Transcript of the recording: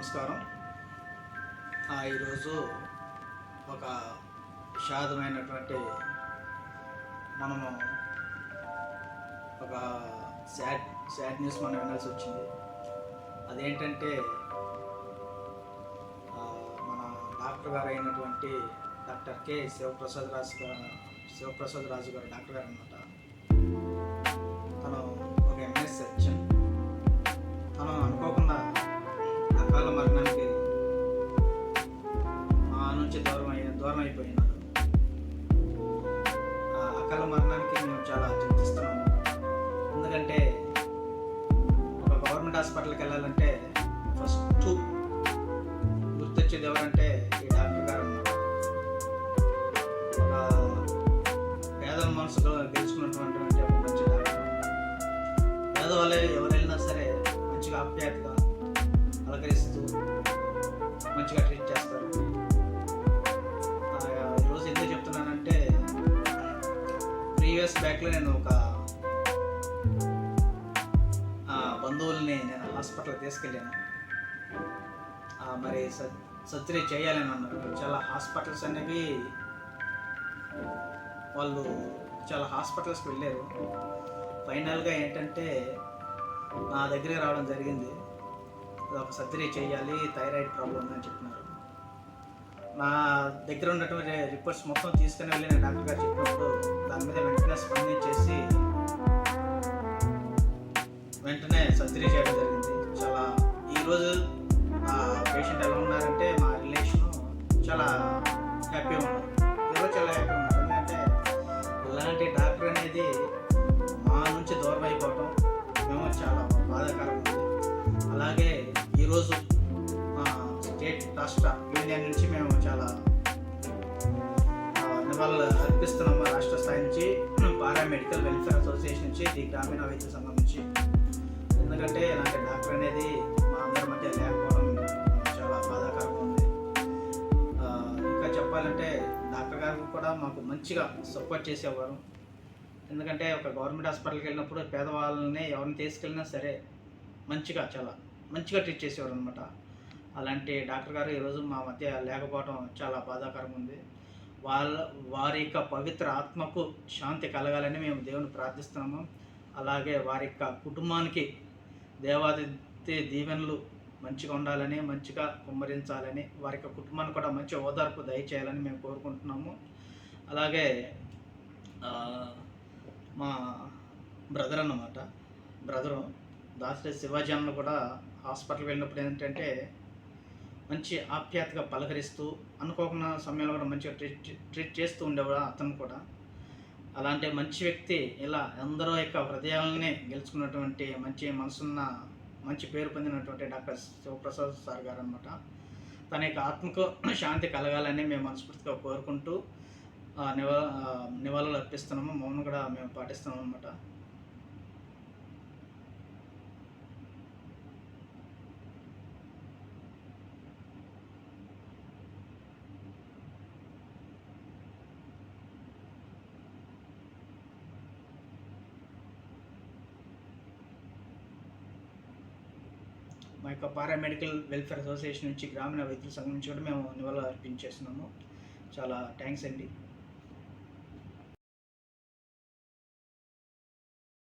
నమస్కారం. ఈరోజు ఒక విషాదమైనటువంటి మనము ఒక శాడ్ శాడ్ న్యూస్ మనం వినాల్సి వచ్చింది. అదేంటంటే మన డాక్టర్ గారు అయినటువంటి డాక్టర్ కె. శివప్రసాద్ రాజు గారు శివప్రసాద్ రాజు గారు డాక్టర్ గారు అనమాట తను ఒక ఎంఎస్ సెక్షన్ తను అనుకోకుండా అకాల మరణానికి మా నుంచి దూరం అయ్యి దూరం అయిపోయినారు ఆ అకాల మరణానికి మేము చాలా చింతిస్తున్నాము. ఎందుకంటే ఒక గవర్నమెంట్ హాస్పిటల్కి వెళ్ళాలంటే ఫస్ట్ గుర్తొచ్చేది ఎవరంటే ఈ డాక్టర్ గారు పేదల మనసులో గెలుచుకున్నటువంటి మంచి డాక్టర్. పేదవాళ్ళు ఎవరు వెళ్ళినా సరే మంచిగా ఆప్యాయతగా అలంకరిస్తూ మంచిగా ట్రీట్ చేస్తారు. ఈరోజు ఎందుకు చెప్తున్నానంటే ప్రీవియస్ బ్యాక్లో నేను ఒక బంధువుల్ని నేను హాస్పిటల్కి తీసుకెళ్ళాను. మరి సర్జరీ చేయాలని అన్నారు. చాలా హాస్పిటల్స్ అనేవి వాళ్ళు చాలా హాస్పిటల్స్కి వెళ్ళారు. ఫైనల్గా ఏంటంటే నా దగ్గరికి రావడం జరిగింది. ఒక సర్జరీ చేయాలి థైరాయిడ్ ప్రాబ్లం అని చెప్పినారు. నా దగ్గర ఉన్నటువంటి రిపోర్ట్స్ మొత్తం తీసుకుని వెళ్ళి నేను డాక్టర్ గారు చెప్పినప్పుడు దాని మీద వెంటనే స్పందించేసి వెంటనే సర్జరీ చేయడం జరిగింది. చాలా ఈరోజు ఆ పేషెంట్ ఎలా ఉన్నారంటే మా రిలేషన్ చాలా హ్యాపీగా ఉన్నారు. ఆ, అర్పిస్తున్నాము రాష్ట్ర స్థాయి నుంచి పారామెడికల్ వెల్ఫేర్ అసోసియేషన్ నుంచి ది గ్రామీణ వైద్య సంఘం నుంచి. ఎందుకంటే ఇలాంటి డాక్టర్ అనేది మా అందరి మధ్య లేకపోవడం చాలా బాధాకరంగా ఉంది. ఇంకా చెప్పాలంటే డాక్టర్ గారు కూడా మాకు మంచిగా సపోర్ట్ చేసేవారు. ఎందుకంటే ఒక గవర్నమెంట్ హాస్పిటల్కి వెళ్ళినప్పుడు పేదవాళ్ళని ఎవరిని తీసుకెళ్ళినా సరే మంచిగా చాలా మంచిగా ట్రీట్ చేసేవారు అనమాట అలాంటి డాక్టర్ గారు ఈరోజు మా మధ్య లేకపోవడం చాలా బాధాకరంగా ఉంది. వాళ్ళ వారి యొక్క పవిత్ర ఆత్మకు శాంతి కలగాలని మేము దేవుని ప్రార్థిస్తున్నాము. అలాగే వారి యొక్క కుటుంబానికి దేవాది దీవెనలు మంచిగా ఉండాలని మంచిగా కుమ్మరించాలని వారి యొక్క కుటుంబాన్ని కూడా మంచి ఓదార్పు దయచేయాలని మేము కోరుకుంటున్నాము. అలాగే మా బ్రదర్ అన్నమాట. బ్రదరు దాసరి శివాజీ అన్న కూడా హాస్పిటల్కి వెళ్ళినప్పుడు ఏంటంటే మంచి ఆప్యాయతగా పలకరిస్తూ అనుకోకుండా సమయంలో కూడా మంచిగా ట్రీట్ ట్రీట్ చేస్తూ ఉండేవాడు అతను కూడా. అలాంటి మంచి వ్యక్తి ఇలా ఎందరో యొక్క హృదయాలనే గెలుచుకున్నటువంటి మంచి మనసున్న మంచి పేరు పొందినటువంటి డాక్టర్ శివప్రసాద్ సార్ గారు అనమాట తన యొక్క ఆత్మకు శాంతి కలగాలని మేము మనస్ఫూర్తిగా కోరుకుంటూ నివా నివాళులు అర్పిస్తున్నాము. మౌనం కూడా మేము పాటిస్తున్నాం అనమాట మా యొక్క పారామెడికల్ వెల్ఫేర్ అసోసియేషన్ నుంచి గ్రామీణ వైద్యుల సంఘం నుంచి కూడా మేము నివాళులు అర్పించేస్తున్నాము. చాలా థ్యాంక్స్ అండి.